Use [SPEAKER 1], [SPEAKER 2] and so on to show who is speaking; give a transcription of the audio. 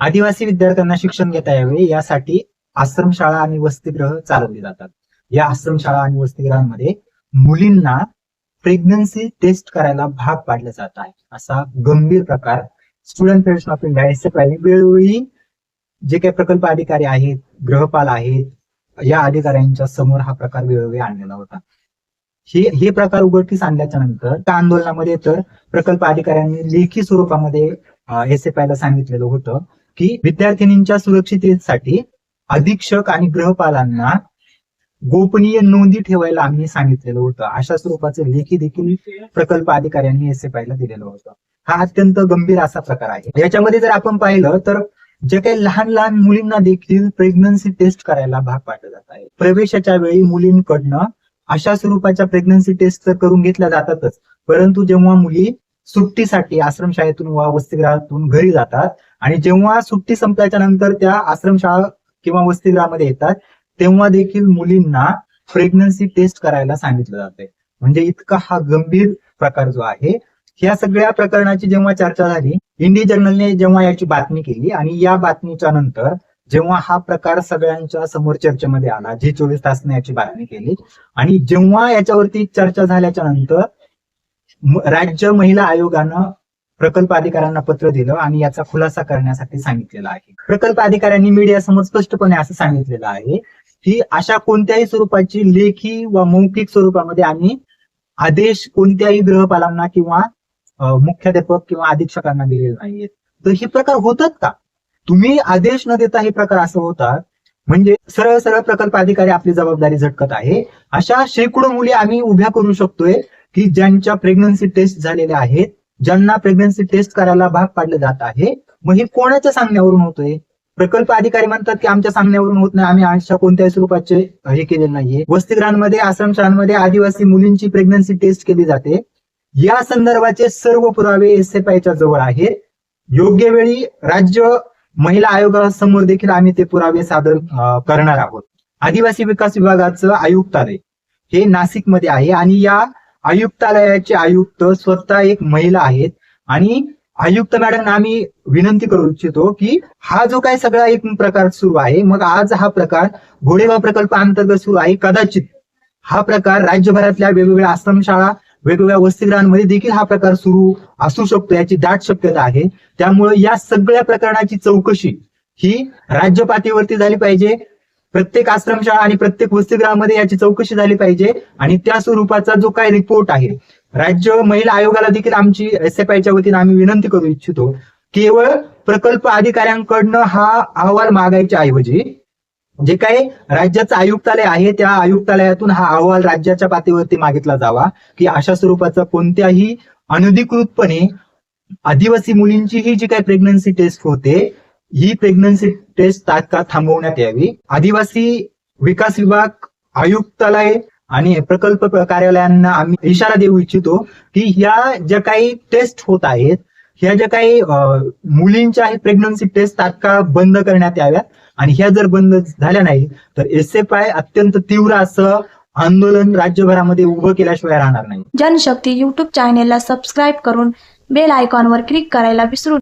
[SPEAKER 1] आदिवासी विद्यार्थ्यांना शिक्षण घेता यावे यासाठी आश्रमशाळा आणि वसतिगृह चालवली जातात. या आश्रमशाळा आणि वसतिगृहांमध्ये मुलींना प्रेग्नन्सी टेस्ट करायला भाग पाडलं जात आहे. असा गंभीर प्रकार स्टुडंट फेडरेशन ऑफ इंडिया एस वेळोवेळी जे काही प्रकल्प अधिकारी आहेत गृहपाल आहेत या अधिकाऱ्यांच्या समोर हा प्रकार वेळोवेळी आणलेला होता. हे हे प्रकार उघडकीस आणल्याच्या नंतर त्या आंदोलनामध्ये तर प्रकल्प अधिकाऱ्यांनी लेखी स्वरूपामध्ये एस एफ आयला सांगितलेलं होतं. की विद्यार्थिनींच्या सुरक्षिततेसाठी अधीक्षक आणि गृहपालांना गोपनीय नोंदी ठेवायला आम्ही सांगितलेलं होतं. अशा स्वरूपाचं लेखी देखील प्रकल्प अधिकाऱ्यांनी एस एफ दिलेलं होतं. हा अत्यंत गंभीर असा प्रकार आहे. याच्यामध्ये जर आपण पाहिलं तर जे काही लहान लहान मुलींना देखील प्रेग्नन्सी टेस्ट करायला भाग पाडलं जात आहे. प्रवेशाच्या वेळी मुलींकडनं अशा स्वरूपाच्या प्रेग्नन्सी टेस्ट तर करून घेतल्या जातातच. परंतु जेव्हा मुली सुट्टीसाठी आश्रमशाळेतून वा वसतिगृहातून घरी जातात आणि जेव्हा सुट्टी संपल्याच्या नंतर त्या आश्रमशाळा किंवा वसतिगृहामध्ये येतात तेव्हा देखील मुलींना प्रेग्नन्सी टेस्ट करायला सांगितलं जाते म्हणजे इतका हा गंभीर प्रकार जो आहे या सगळ्या प्रकरणाची जेव्हा चर्चा झाली इंडी जर्नलने जेव्हा याची बातमी केली आणि या बातमीच्या नंतर जेव्हा हा प्रकार सगळ्यांच्या समोर चर्चेमध्ये आला जी चोवीस तासने याची बातमी केली आणि जेव्हा याच्यावरती चर्चा झाल्याच्यानंतर राज्य महिला आयोगानं प्रकल्प अधिकाऱ्यांना पत्र दिलं आणि याचा खुलासा करण्यासाठी सांगितलेलं आहे. प्रकल्प अधिकाऱ्यांनी मीडियासमोर स्पष्टपणे असं सांगितलेलं आहे की अशा कोणत्याही स्वरूपाची लेखी व मौखिक स्वरूपामध्ये आम्ही आदेश कोणत्याही गृहपालांना किंवा मुख्याध्यापक किंवा अधीक्षकांना दिलेले नाहीयेत. तर हे प्रकार होतात का? तुम्ही आदेश न देता हे प्रकार असं होतात. म्हणजे सरळ सरळ प्रकल्प अधिकारी आपली जबाबदारी झटकत आहे. अशा शेकडो मुली आम्ही उभ्या करू शकतोय की ज्यांच्या प्रेग्नन्सी टेस्ट झालेल्या आहेत. ज्यांना प्रेग्नन्सी टेस्ट करायला भाग पाडलं जात आहे मग हे कोणाच्या सांगण्यावरून होतोय? प्रकल्प अधिकारी म्हणतात की आमच्या सांगण्यावरून होत नाही आम्ही अशा कोणत्याही स्वरूपाचे हे केले नाहीये. वसतिगृहांमध्ये आश्रमशाळांमध्ये आदिवासी मुलींची प्रेग्नन्सी टेस्ट केली जाते. या संदर्भाचे सर्व पुरावे एस एफ आयच्या जवळ आहेत. योग्य वेळी राज्य महिला आयोगासमोर देखील आम्ही ते पुरावे सादर करणार आहोत. आदिवासी विकास विभागाचं आयुक्तालय हे नाशिकमध्ये आहे आणि या आयुक्तालयाचे आयुक्त स्वतः एक महिला आहेत. आणि आयुक्त मॅडम आम्ही विनंती करू इच्छितो की हा जो काय सगळा एक प्रकार सुरू आहे मग आज हा प्रकार घोडेगाव प्रकल्प अंतर्गत सुरू आहे. कदाचित हा प्रकार राज्यभरातल्या वेगवेगळ्या आश्रमशाळा वेगवेगळ्या वसतिगृहांमध्ये देखील हा प्रकार सुरू असू शकतो याची दाट शक्यता आहे. त्यामुळे या सगळ्या प्रकरणाची चौकशी ही राज्य पातळीवरती झाली पाहिजे. प्रत्येक आश्रमशाळा आणि प्रत्येक वसतिगृहामध्ये याची चौकशी झाली पाहिजे आणि त्या स्वरूपाचा जो काही रिपोर्ट आहे राज्य महिला आयोगाला देखील आमची एस एफ आयच्या वतीने आम्ही विनंती करू इच्छितो. केवळ प्रकल्प अधिकाऱ्यांकडनं हा अहवाल मागायच्या ऐवजी जे काही राज्याचं आयुक्तालय आहे त्या आयुक्तालयातून हा अहवाल राज्याच्या पातळीवरती मागितला जावा की अशा स्वरूपाचा कोणत्याही अनधिकृतपणे आदिवासी मुलींची ही जी काही प्रेग्नन्सी टेस्ट होते ही प्रेग्नन्सी टेस्ट तात्काळ थांबवण्यात यावी. आदिवासी विकास विभाग आयुक्तालय आणि प्रकल्प कार्यालयांना आम्ही इशारा देऊ इच्छितो की ह्या ज्या काही टेस्ट होत आहेत ह्या ज्या काही मुलींच्या प्रेग्नन्सी टेस्ट तात्काळ बंद करण्यात याव्यात. आणि ह्या जर बंद झाल्या नाही तर एस एफ आय अत्यंत तीव्र असं आंदोलन राज्यभरामध्ये उभं केल्याशिवाय राहणार नाही.
[SPEAKER 2] जनशक्ती युट्यूब चॅनेलला सबस्क्राईब करून बेल आयकॉनवर क्लिक करायला विसरू